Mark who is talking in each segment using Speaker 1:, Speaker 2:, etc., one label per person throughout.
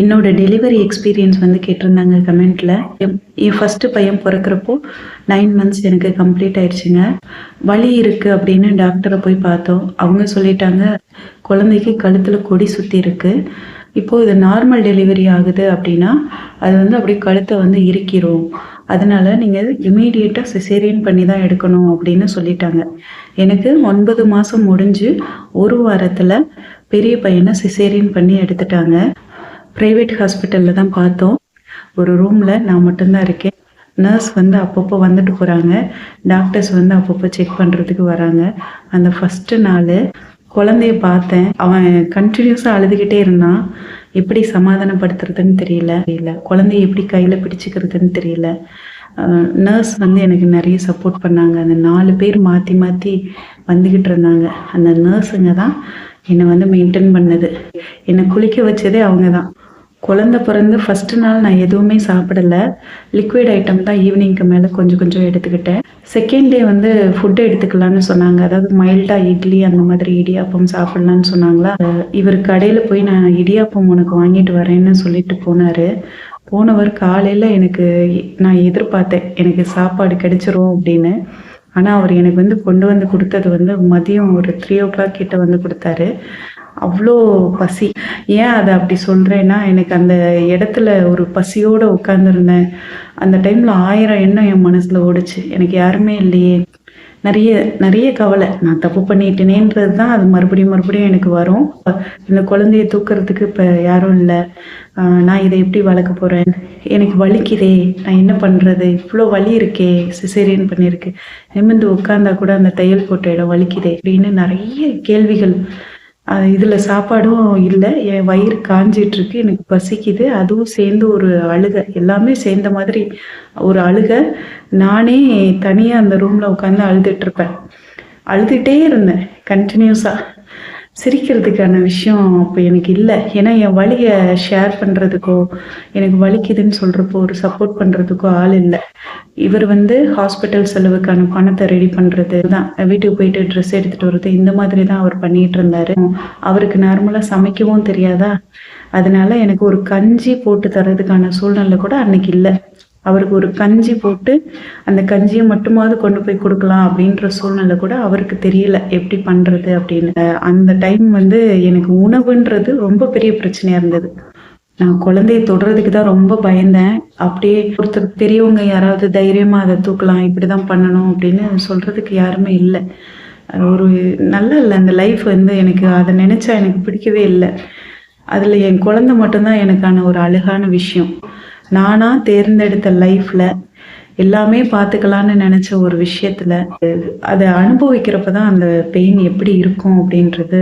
Speaker 1: என்னோட delivery experience வந்து கேட்டிருந்தாங்க கமெண்ட்ல. என் ஃபர்ஸ்ட் பையன் பிறக்கிறப்போ நைன் மந்த்ஸ் எனக்கு கம்ப்ளீட் ஆயிடுச்சுங்க. வலி இருக்கு அப்படின்னு டாக்டரை போய் பார்த்தோம். அவங்க சொல்லிட்டாங்க குழந்தைக்கு கழுத்துல கொடி சுத்தி இருக்கு. இப்போ இது நார்மல் டெலிவரி ஆகுது அப்படின்னா அது வந்து அப்படியே கழுத்தை வந்து இறுக்கிரும். அதனால நீங்கள் இமீடியட்டாக சிசேரியன் பண்ணி தான் எடுக்கணும் அப்படின்னு சொல்லிட்டாங்க. எனக்கு ஒன்பது மாதம் முடிஞ்சு ஒரு வாரத்தில் பெரிய பையனை சிசேரியன் பண்ணி எடுத்துட்டாங்க. ப்ரைவேட் ஹாஸ்பிட்டலில் தான் பார்த்தோம். ஒரு ரூமில் நான் மட்டும்தான் இருக்கேன். நர்ஸ் வந்து அப்பப்போ வந்துட்டு போகிறாங்க டாக்டர்ஸ் வந்து அப்பப்போ செக் பண்ணுறதுக்கு வராங்க. அந்த ஃபஸ்ட்டு நாள் குழந்தைய பார்த்தேன். அவன் கண்டினியூஸாக அழுதுகிட்டே இருந்தான். எப்படி சமாதானப்படுத்துறதுன்னு தெரியல. தெரியல. குழந்தைய எப்படி கையில் பிடிச்சிக்கிறதுன்னு தெரியல. நர்ஸ் வந்து எனக்கு நிறைய சப்போர்ட் பண்ணாங்க. அந்த நாலு பேர் மாற்றி மாற்றி வந்துக்கிட்டு இருந்தாங்க. அந்த நர்ஸுங்க தான் என்னை வந்து மெயின்டைன் பண்ணது. என்னை குளிக்க வச்சதே அவங்க தான் குழந்த பிறந்து ஃபர்ஸ்ட் நாள் நான் எதுவுமே சாப்பிடல. லிக்விட் ஐட்டம் தான் ஈவினிங்க்கு மேலே கொஞ்சம் கொஞ்சம் எடுத்துக்கிட்டேன். செகண்ட் டே வந்து ஃபுட் எடுத்துக்கலாம்னு சொன்னாங்க. அதாவது மைல்டாக இட்லி அந்த மாதிரி இடியாப்பம் சாப்பிட்லான்னு சொன்னாங்களா? இவர் கடையில் போய் நான் இடியாப்பம் உனக்கு வாங்கிட்டு வரேன்னு சொல்லிட்டு போனார். போனவர் காலையில் எனக்கு நான் எதிர்பார்த்தேன் எனக்கு சாப்பாடு கிடைச்சிரும் அப்படின்னு. ஆனால் அவர் எனக்கு வந்து கொண்டு வந்து கொடுத்தது வந்து மதியம் ஒரு த்ரீ ஓ கிளாக் கிட்ட வந்து கொடுத்தாரு. அவ்வளோ பசி. ஏன் அதை அப்படி சொல்கிறேன்னா எனக்கு அந்த இடத்துல ஒரு பசியோடு உட்காந்துருந்தேன் அந்த டைமில் ஆயிரம் எண்ணம் என் மனசில் ஓடுச்சு. எனக்கு யாருமே இல்லையே. நிறைய நிறைய கவலை. நான் தப்பு பண்ணிட்டேனேன்றது தான் அது மறுபடியும் மறுபடியும் எனக்கு வரும். இந்த குழந்தைய தூக்குறதுக்கு இப்போ யாரும் இல்லை. நான் இதை எப்படி வளர்க்க போகிறேன் எனக்கு வலிக்குதே. நான் என்ன பண்ணுறது இவ்வளோ வலி இருக்கே. சிசேரியன் பண்ணியிருக்கு நிமிர்ந்து உட்காந்தா கூட அந்த தையல் போட்ட இடம் வலிக்குதே அப்படின்னு நிறைய கேள்விகள் இதில் சாப்பாடும் இல்லை. என் வயிறு காஞ்சிட்டு இருக்கு எனக்கு பசிக்குது. அதுவும் சேர்ந்து ஒரு அழுக. எல்லாமே சேர்ந்த மாதிரி ஒரு அழுக. நானே தனியாக அந்த ரூமில் உட்காந்து அழுதுட்டு இருப்பேன் அழுதுகிட்டே இருந்தேன் கண்டினியூஸாக சிரிக்கிறதுக்கான விஷயம் அப்போ எனக்கு இல்லை. ஏன்னா என் வலியை ஷேர் பண்ணுறதுக்கோ எனக்கு வலிக்குதுன்னு சொல்கிறப்போ ஒரு சப்போர்ட் பண்ணுறதுக்கோ ஆள் இல்லை. இவர் வந்து ஹாஸ்பிட்டல் செலவுக்கான பணத்தை ரெடி பண்ணுறது தான். வீட்டுக்கு போயிட்டு ட்ரெஸ் எடுத்துகிட்டு வர்றது இந்த மாதிரி தான் அவர் பண்ணிட்டு இருந்தாரு. அவருக்கு நார்மலாக சமைக்கவும் தெரியாதா? அதனால எனக்கு ஒரு கஞ்சி போட்டு தர்றதுக்கான சூழ்நிலை கூட அன்னைக்கு இல்லை. அவருக்கு ஒரு கஞ்சி போட்டு அந்த கஞ்சியை மட்டுமாவது கொண்டு போய் கொடுக்கலாம் அப்படின்ற சூழ்நிலை கூட அவருக்கு தெரியல எப்படி பண்றது அப்படின்னு. அந்த டைம் வந்து எனக்கு உணவுன்றது ரொம்ப பெரிய பிரச்சனையா இருந்தது. நான் குழந்தைய தொடுறதுக்கு தான் ரொம்ப பயந்தேன். அப்படியே ஒருத்தர் பெரியவங்க யாராவது தைரியமா அதை தூக்கலாம் இப்படிதான் பண்ணணும் அப்படின்னு சொல்றதுக்கு யாருமே இல்லை. ஒரு நல்ல இல்லை அந்த லைஃப் வந்து எனக்கு அதை நினைச்சா எனக்கு பிடிக்கவே இல்லை. அதுல என் குழந்தை மட்டும்தான் எனக்கான ஒரு அழகான விஷயம். நானா தேர்ந்தெடுத்த லைஃப்ல எல்லாமே பார்த்துக்கலான்னு நினைச்ச ஒரு விஷயத்துல அதை அனுபவிக்கிறப்ப தான் அந்த பெயின் எப்படி இருக்கும் அப்படின்றது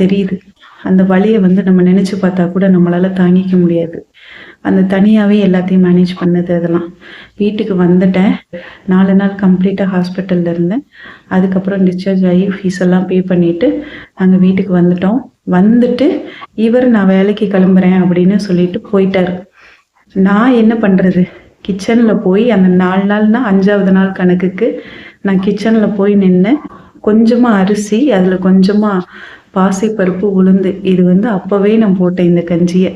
Speaker 1: தெரியுது. அந்த வலியை வந்து நம்ம நினைச்சு பார்த்தா கூட நம்மளால தாங்கிக்க முடியாது. அந்த தனியாவே எல்லாத்தையும் மேனேஜ் பண்ணது அதெல்லாம். வீட்டுக்கு வந்துட்டேன். நாலு நாள் கம்ப்ளீட்டாக ஹாஸ்பிட்டல்ல இருந்தேன். அதுக்கப்புறம் டிஸ்சார்ஜ் ஆகி ஃபீஸ் எல்லாம் பே பண்ணிட்டு நாங்கள் வீட்டுக்கு வந்துட்டோம். வந்துட்டு இவர் நான் வேலைக்கு கிளம்புறேன் அப்படின்னு சொல்லிட்டு போயிட்டாரு. நான் என்ன பண்ணுறது கிச்சனில் போய் அந்த நாலு நாள்னா அஞ்சாவது நாள் கணக்குக்கு நான் கிச்சனில் போய் நின்று கொஞ்சமாக அரிசி அதில் கொஞ்சமாக பாசிப்பருப்பு உளுந்து. இது வந்து அப்பவே நான் போட்டேன் இந்த கஞ்சியை.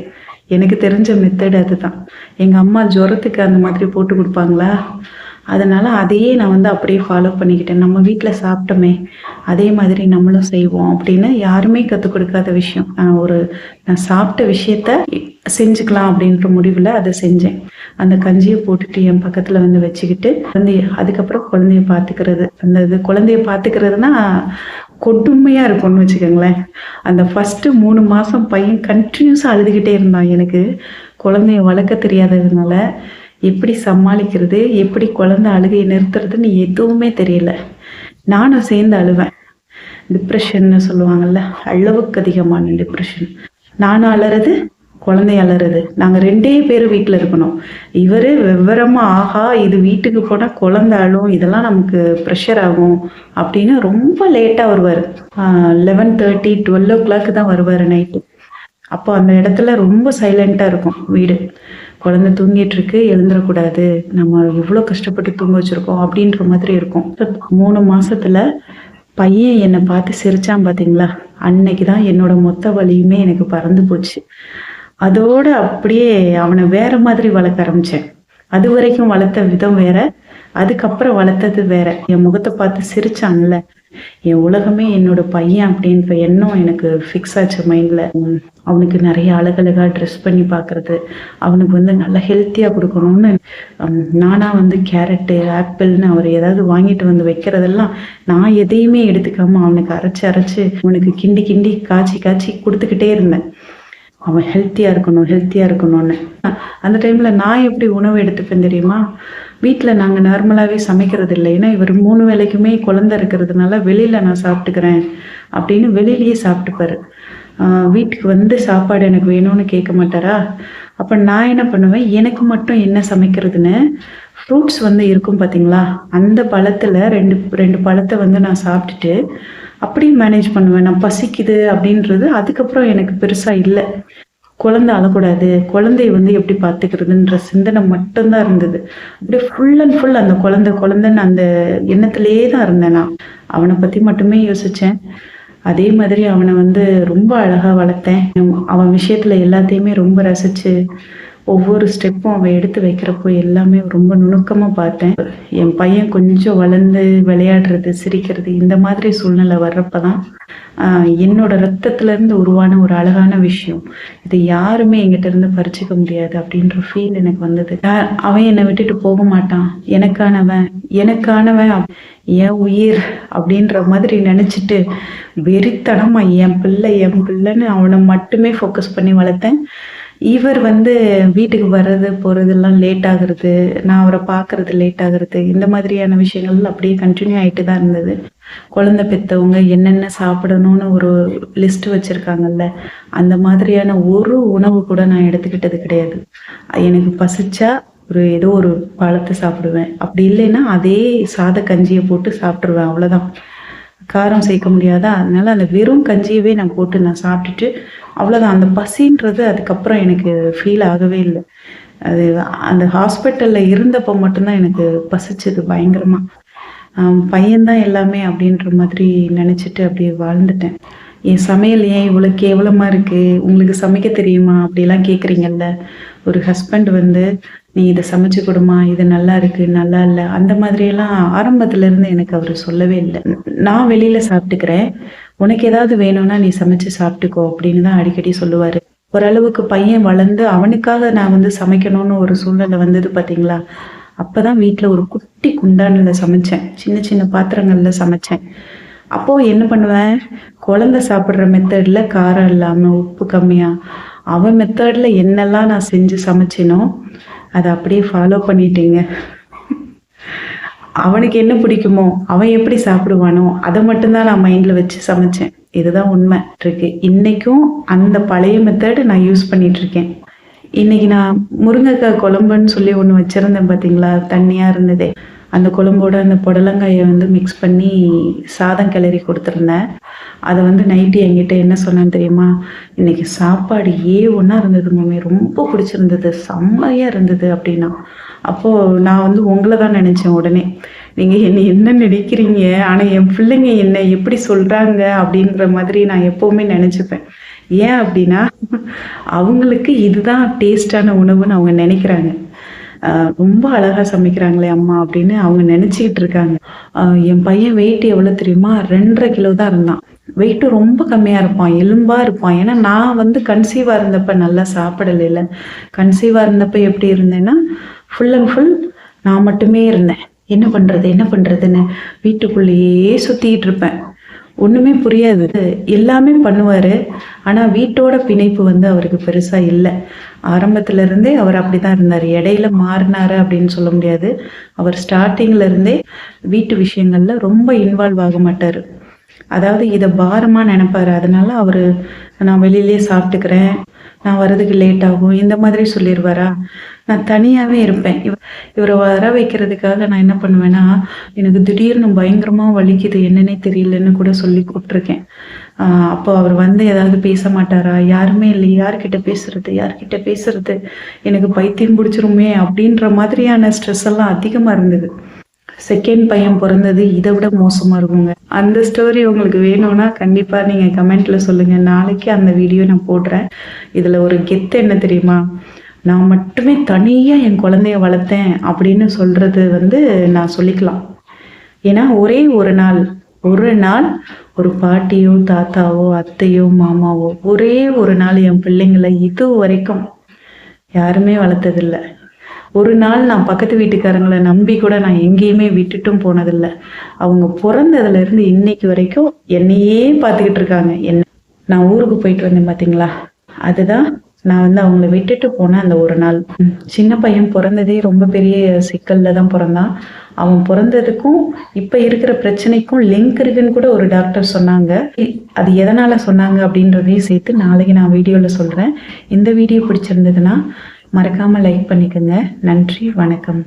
Speaker 1: எனக்கு தெரிஞ்ச மெத்தட் அதுதான். எங்கள் அம்மா ஜுரத்துக்கு அந்த மாதிரி போட்டு கொடுப்பாங்களா? அதனால அதையே நான் வந்து அப்படியே ஃபாலோ பண்ணிக்கிட்டேன். நம்ம வீட்டில் சாப்பிட்டோமே அதே மாதிரி நம்மளும் செய்வோம் அப்படின்னு யாருமே கற்றுக் கொடுக்காத விஷயம். நான் ஒரு நான் சாப்பிட்ட விஷயத்த செஞ்சுக்கலாம் அப்படின்ற முடிவில் அதை செஞ்சேன். அந்த கஞ்சியை போட்டுட்டு என் பக்கத்தில் வந்து வச்சுக்கிட்டு குழந்தைய அதுக்கப்புறம் குழந்தைய பார்த்துக்கிறது. அந்த இது குழந்தைய பார்த்துக்கிறதுனா கொடுமையாக இருக்கும்னு வச்சுக்கோங்களேன். அந்த ஃபஸ்ட்டு மூணு மாதம் பையன் கண்டினியூஸாக அழுதுகிட்டே இருந்தான் எனக்கு. குழந்தைய வளர்க்க தெரியாததுனால எப்படி சமாளிக்கிறது எப்படி குழந்தை அழுகையை நிறுத்துறதுன்னு எதுவுமே தெரியல. நானும் சேர்ந்து அழுவேன். டிப்ரெஷன்னு சொல்லுவாங்கல்ல அளவுக்கு அதிகமான டிப்ரெஷன். நானும் அலறது குழந்தை அலறது. நாங்கள் ரெண்டே பேரும் வீட்டில் இருக்கணும். இவர் விவரமா ஆகா இது வீட்டுக்கு போனால் குழந்தை அழும் இதெல்லாம் நமக்கு ப்ரெஷர் ஆகும் அப்படின்னு ரொம்ப லேட்டாக வருவார். Eleven thirty twelve o'clock தான் வருவார் நைட்டு அப்போ அந்த இடத்துல ரொம்ப சைலண்ட்டாக இருக்கும் வீடு. குழந்தை தூங்கிட்டு இருக்கு எழுந்துடக்கூடாது நம்ம இவ்வளோ கஷ்டப்பட்டு தூங்க வச்சிருக்கோம் அப்படின்ற மாதிரி இருக்கும். மூணு மாசத்துல பையன் என்னை பார்த்து சிரிச்சான் பார்த்தீங்களா அன்னைக்கு தான் என்னோட மொத்த வலியுமே எனக்கு பறந்து போச்சு. அதோட அப்படியே அவனை வேற மாதிரி வளர்க்க ஆரம்பிச்சேன். அது வரைக்கும் வளர்த்த விதம் வேற. அதுக்கப்புறம் வளர்த்தது வேற. என் முகத்தை பார்த்து சிரிச்சான்ல. என் உலகமே என்னோட பையன் அப்படின்ற எண்ணம் எனக்கு ஃபிக்ஸ் ஆச்சு மைண்ட்ல அவனுக்கு நிறைய அழகழகா ட்ரெஸ் பண்ணி பார்க்கறது அவனுக்கு வந்து நல்லா ஹெல்த்தியாக கொடுக்கணும்னு நானாக நானா வந்து கேரட்டு ஆப்பிள்னு அவர் ஏதாவது வாங்கிட்டு வந்து வைக்கிறதெல்லாம் நான் எதையுமே எடுத்துக்காம அவனுக்கு அரைச்சு அரைச்சு அவனுக்கு கிண்டி கிண்டி காய்ச்சி காய்ச்சி கொடுத்துக்கிட்டே இருந்தேன். அவன் ஹெல்த்தியாக இருக்கணும் ஹெல்த்தியாக இருக்கணும்னு. அந்த டைமில் நான் எப்படி உணவு எடுத்துப்பேன் தெரியுமா? வீட்டில் நாங்கள் நார்மலாகவே சமைக்கிறது இல்லை. ஏன்னா இவர் மூணு வேளைக்குமே குழந்த இருக்கிறதுனால வெளியில் நான் சாப்பிட்டுக்கிறேன் அப்படின்னு வெளியிலேயே சாப்பிட்டுப்பாரு. வீட்டுக்கு வந்து சாப்பாடு எனக்கு வேணும்னு கேட்க மாட்டாரா? அப்போ நான் என்ன பண்ணுவேன்? எனக்கு மட்டும் என்ன சமைக்கிறதுன்னு ஃப்ரூட்ஸ் வந்து இருக்கும் பார்த்தீங்களா அந்த பழத்தில் ரெண்டு ரெண்டு பழத்தை வந்து நான் சாப்பிட்டுட்டு அப்படியே மேனேஜ் பண்ணுவேன். நான் பசிக்குது அப்படின்றது அதுக்கப்புறம் எனக்கு பெருசாக இல்லை. குழந்தை அழக்கூடாது குழந்தைய வந்து எப்படி பார்த்துக்கிறதுன்ற சிந்தனை மட்டும்தான் இருந்தது. அப்படியே ஃபுல் அண்ட் ஃபுல் அந்த குழந்தை குழந்தைன்னு அந்த எண்ணத்திலேயே தான் இருந்தேன் நான். அவனை பற்றி மட்டுமே யோசித்தேன் அதே மாதிரி அவனை வந்து ரொம்ப அழகாக வளர்த்தேன். அவன் விஷயத்தில் எல்லாத்தையுமே ரொம்ப ரசித்து ஒவ்வொரு ஸ்டெப்பும் அவன் எடுத்து வைக்கிறப்போ எல்லாமே ரொம்ப நுணுக்கமாக பார்த்தேன். என் பையன் கொஞ்சம் வளர்ந்து விளையாடுறது சிரிக்கிறது இந்த மாதிரி சூழ்நிலை வர்றப்ப தான் ஆஹ் என்னோட ரத்தத்துல இருந்து உருவான ஒரு அழகான விஷயம். இது யாருமே எங்கிட்ட இருந்து பறிச்சிக்க முடியாது அப்படின்ற ஃபீல் எனக்கு வந்தது. அவன் என்னை விட்டுட்டு போக மாட்டான். எனக்கானவன் எனக்கானவன் என் உயிர் அப்படின்ற மாதிரி நினைச்சிட்டு வெறித்தனமா என் பிள்ளை என் பிள்ளைன்னு அவனை மட்டுமே ஃபோக்கஸ் பண்ணி வளர்த்தேன். இவர் வந்து வீட்டுக்கு வர்றது போகிறதெல்லாம் லேட் ஆகுறது நான் அவரை பார்க்கறது லேட் ஆகுறது இந்த மாதிரியான விஷயங்கள் அப்படியே கண்டினியூ ஆகிட்டு தான் இருந்தது. குழந்தை பெற்றவங்க என்னென்ன சாப்பிடணும்னு ஒரு லிஸ்ட் வச்சுருக்காங்கல்ல அந்த மாதிரியான ஒரு உணவு கூட நான் எடுத்துக்கிட்டது கிடையாது. எனக்கு பசிச்சா ஒரு ஏதோ ஒரு பழத்தை சாப்பிடுவேன். அப்படி இல்லைன்னா அதே சாத கஞ்சியை போட்டு சாப்பிட்ருவேன் அவ்வளோதான் காரம் சேர்க்க முடியாதா? அதனால அந்த வெறும் கஞ்சியவே நான் போட்டு நான் சாப்பிட்டுட்டு அவ்வளோதான் அந்த பசின்றது அதுக்கப்புறம் எனக்கு ஃபீல் ஆகவே இல்லை. அது அந்த ஹாஸ்பிட்டலில் இருந்தப்போ மட்டும்தான் எனக்கு பசிச்சது பயங்கரமாக பையன்தான் எல்லாமே அப்படின்ற மாதிரி நினச்சிட்டு அப்படியே வாழ்ந்துட்டேன். என் சமையல் ஏன் இவ்வளோ கேவலமாக இருக்குது உங்களுக்கு சமைக்க தெரியுமா? அப்படிலாம் கேட்குறீங்கல்ல ஒரு ஹஸ்பண்ட் வந்து நீ இதை சமைச்சு கொடுமா இது நல்லா இருக்கு நல்லா இல்லை. அந்த மாதிரியெல்லாம் ஆரம்பத்துல இருந்து எனக்கு அவர் சொல்லவே இல்லை. நான் வெளியில சாப்பிட்டுக்கிறேன். உனக்கு ஏதாவது வேணும்னா நீ சமைச்சு சாப்பிட்டுக்கோ அப்படின்னு தான் அடிக்கடி சொல்லுவாரு. ஓரளவுக்கு பையன் வளர்ந்து அவனுக்காக நான் வந்து சமைக்கணும்னு ஒரு சூழ்நிலை வந்தது பாத்தீங்களா? அப்பதான் வீட்டுல ஒரு குட்டி குண்டான்ல சமைச்சேன். சின்ன சின்ன பாத்திரங்கள்ல சமைச்சேன். அப்போ என்ன பண்ணுவேன்? குழந்தை சாப்பிட்ற மெத்தட்ல காரம் இல்லாம உப்பு கம்மியா. அவன் மெத்தட்ல என்னெல்லாம் நான் செஞ்சு சமைச்சேனோ அதை அப்படியே ஃபாலோ பண்ணிட்டீங்க. அவனுக்கு என்ன பிடிக்குமோ அவன் எப்படி சாப்பிடுவானோ அதை மட்டும்தான் நான் மைண்ட்ல வச்சு சமைச்சேன். இதுதான் உண்மை. இருக்கு. இன்னைக்கும் அந்த பழைய மெத்தட் நான் யூஸ் பண்ணிட்டு இருக்கேன். இன்னைக்கு நான் முருங்கைக்காய் குழம்புன்னு சொல்லி ஒன்று வச்சிருந்தேன் பார்த்தீங்களா தண்ணியா இருந்ததே. அந்த குழம்போட அந்த புடலங்காயை வந்து மிக்ஸ் பண்ணி சாதம் கிளறி கொடுத்துருந்தேன். அதை வந்து நைட்டு என்கிட்ட என்ன சொன்னான்னு தெரியுமா? இன்னைக்கு சாப்பாடு ஏ ஒன்றா இருந்தது மாமே. ரொம்ப பிடிச்சிருந்தது. செம்மையாக இருந்தது அப்படின்னா. அப்போது நான் வந்து உங்களை தான் நினச்சேன் உடனே. நீங்கள் என்னை என்ன நினைக்கிறீங்க? ஆனால் என் பிள்ளைங்க என்ன எப்படி சொல்கிறாங்க அப்படின்ற மாதிரி நான் எப்போவுமே நினச்சிப்பேன். ஏன் அப்படின்னா அவங்களுக்கு இதுதான் டேஸ்டான உணவுன்னு அவங்க நினைக்கிறாங்க. ரொம்ப அழகா சமைக்கிறாங்களே அம்மா அப்படின்னு அவங்க நினைச்சுக்கிட்டு இருக்காங்க. என் பையன் வெயிட் எவ்வளவு தெரியுமா? ரெண்டரை கிலோ தான் இருந்தான். வெயிட்டு ரொம்ப கம்மியா இருப்பான் எலும்பா இருப்பான். ஏன்னா நான் வந்து கன்சீவா இருந்தப்ப நல்லா சாப்பிடல கன்சீவா இருந்தப்ப எப்படி இருந்தேன்னா ஃபுல் அண்ட் ஃபுல் நான் மட்டுமே இருந்தேன். என்ன பண்றது என்ன பண்றதுன்னு வீட்டுக்குள்ளேயே சுத்திட்டு இருப்பேன். ஒன்றுமே புரியாது. எல்லாமே பண்ணுவார். ஆனால் வீட்டோட பிணைப்பு வந்து அவருக்கு பெருசாக இல்லை. ஆரம்பத்திலருந்தே இருந்தே அவர் அப்படிதான் இருந்தார். இடையில மாறினாரு அப்படின்னு சொல்ல முடியாது. அவர் ஸ்டார்டிங்கில் இருந்தே வீட்டு விஷயங்களில் ரொம்ப இன்வால்வ் ஆக மாட்டார். அதாவது இதை பாரமா நினைப்பாரு. அதனால அவரு நான் வெளியிலே சாப்பிட்டுக்கிறேன். நான் வர்றதுக்கு லேட் ஆகும். இந்த மாதிரி சொல்லிடுவாரா நான் தனியாவே இருப்பேன். இவ இவரை வர வைக்கிறதுக்காக நான் என்ன பண்ணுவேன்னா எனக்கு திடீர்னு பயங்கரமா வலிக்குது. என்னன்னே தெரியலன்னு கூட சொல்லி கூப்பிட்ருக்கேன் ஆஹ் அப்போ அவர் வந்து ஏதாவது பேச மாட்டாரா? யாருமே இல்லை யார்கிட்ட பேசுறது? யார்கிட்ட பேசுறது? எனக்கு பைத்தியம் பிடிச்சிருமே. அப்படின்ற மாதிரியான ஸ்ட்ரெஸ் எல்லாம் அதிகமா இருந்தது. செகண்ட் பையன் பிறந்தது இதை விட மோசமா இருக்குங்க. அந்த ஸ்டோரி உங்களுக்கு வேணும்னா கண்டிப்பா நீங்க கமெண்ட்ல சொல்லுங்க. நாளைக்கு அந்த வீடியோ நான் போடுறேன். இதுல ஒரு கெத்து என்ன தெரியுமா? நான் மட்டுமே தனியா என் குழந்தைய வளர்த்தேன் அப்படின்னு சொல்றது வந்து நான் சொல்லிக்கலாம். ஏன்னா ஒரே ஒரு நாள் ஒரு நாள் ஒரு பாட்டியோ தாத்தாவோ அத்தையோ மாமாவோ ஒரே ஒரு நாள் என் பிள்ளைங்களை இது வரைக்கும் யாருமே வளர்த்ததில்லை. ஒரு நாள் நான் பக்கத்து வீட்டுக்காரங்களை நம்பி கூட நான் எங்கேயுமே விட்டுட்டும் போனதில்லை. அவங்க பிறந்ததுல இருந்து இன்னைக்கு வரைக்கும் என்னையே பார்த்துக்கிட்டு இருக்காங்க. என்ன நான் ஊருக்கு போயிட்டு வந்தேன் பார்த்தீங்களா அதுதான் நான் வந்து அவங்கள விட்டுட்டு போனேன் அந்த ஒரு நாள். சின்ன பையன் பிறந்ததே ரொம்ப பெரிய சிக்கல்ல தான் பிறந்தான். அவன் பிறந்ததுக்கும் இப்ப இருக்கிற பிரச்சனைக்கும் லிங்க் இருக்குன்னு கூட ஒரு டாக்டர் சொன்னாங்க. அது எதனால சொன்னாங்க அப்படின்றதையும் சேர்த்து நாளைக்கு நான் வீடியோல சொல்றேன். இந்த வீடியோ பிடிச்சிருந்ததுன்னா மறக்காம லைக் பண்ணிக்கோங்க. நன்றி வணக்கம்.